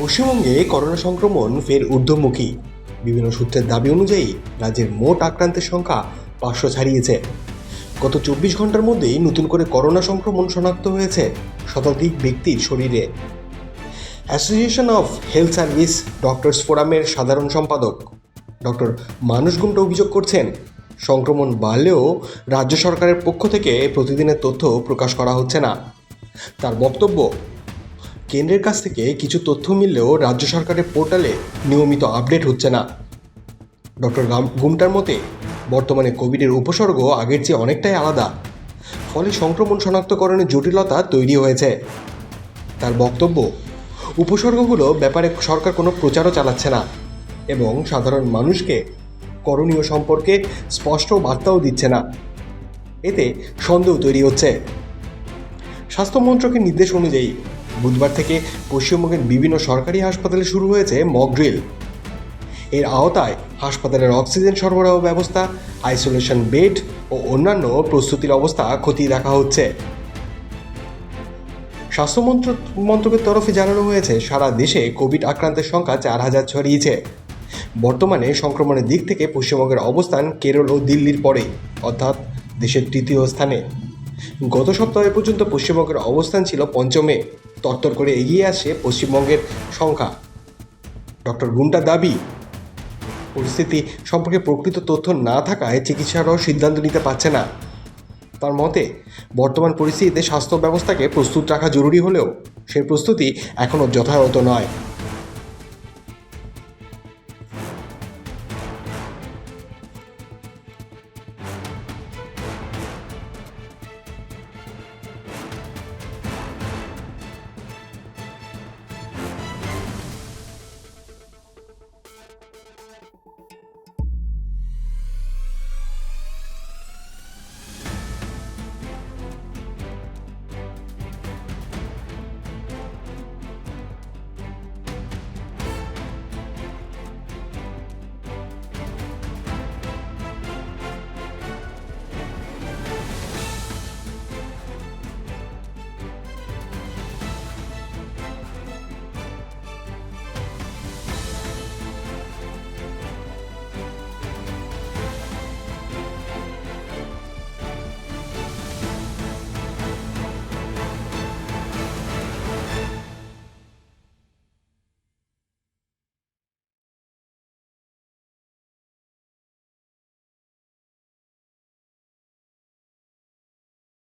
পশ্চিমবঙ্গে করোনা সংক্রমণ ফের ঊর্ধ্বমুখী। বিভিন্ন সূত্রের দাবি অনুযায়ী রাজ্যের মোট আক্রান্তের সংখ্যা পাঁচশো ছাড়িয়েছে। গত চব্বিশ ঘণ্টার মধ্যেই নতুন করে করোনা সংক্রমণ শনাক্ত হয়েছে শতাধিক ব্যক্তির শরীরে। Association of health service doctors ফোরামের সাধারণ সম্পাদক ডক্টর মানুষ গুমটা অভিযোগ করছেন, সংক্রমণ বাড়লেও রাজ্য সরকারের পক্ষ থেকে প্রতিদিনের তথ্য প্রকাশ করা হচ্ছে না। তার বক্তব্য কেন্দ্রের কাছ থেকে কিছু তথ্য মিললেও রাজ্য সরকারের পোর্টালে নিয়মিত আপডেট হচ্ছে না। ডক্টর গুমটার মতে, বর্তমানে কোভিডের উপসর্গ আগের চেয়ে অনেকটাই আলাদা। ফলে সংক্রমণ শনাক্তকরণের জটিলতা তৈরি হয়েছে। তার বক্তব্য, উপসর্গগুলো ব্যাপারে সরকার কোনো প্রচারও চালাচ্ছে না এবং সাধারণ মানুষকে করণীয় সম্পর্কে স্পষ্ট বার্তাও দিচ্ছে না। এতে সন্দেহ তৈরি হচ্ছে। স্বাস্থ্য মন্ত্রকের নির্দেশ অনুযায়ী বুধবার থেকে পশ্চিমবঙ্গের বিভিন্ন সরকারি হাসপাতালে শুরু হয়েছে মক ড্রিল। এর আওতায় হাসপাতালের অক্সিজেন সরবরাহ ব্যবস্থা, আইসোলেশন বেড ও অন্যান্য প্রস্তুতির অবস্থা খতিয়ে দেখা হচ্ছে। স্বাস্থ্য মন্ত্রকের তরফে জানানো হয়েছে, সারা দেশে কোভিড আক্রান্তের সংখ্যা চার হাজার ছড়িয়েছে। বর্তমানে সংক্রমণের দিক থেকে পশ্চিমবঙ্গের অবস্থান কেরল ও দিল্লির পরে অর্থাৎ দেশের তৃতীয় স্থানে। গত সপ্তাহে পর্যন্ত পশ্চিমবঙ্গের অবস্থান ছিল পঞ্চমে। তরতর করে এগিয়ে আসে পশ্চিমবঙ্গের সংখ্যা। ডক্টর গুন্টার দাবি, পরিস্থিতি সম্পর্কে প্রকৃত তথ্য না থাকায় চিকিৎসারাও সিদ্ধান্ত নিতে পারছে না। তার মতে, বর্তমান পরিস্থিতিতে স্বাস্থ্য ব্যবস্থাকে প্রস্তুত রাখা জরুরি হলেও সেই প্রস্তুতি এখনও যথাযথ নয়।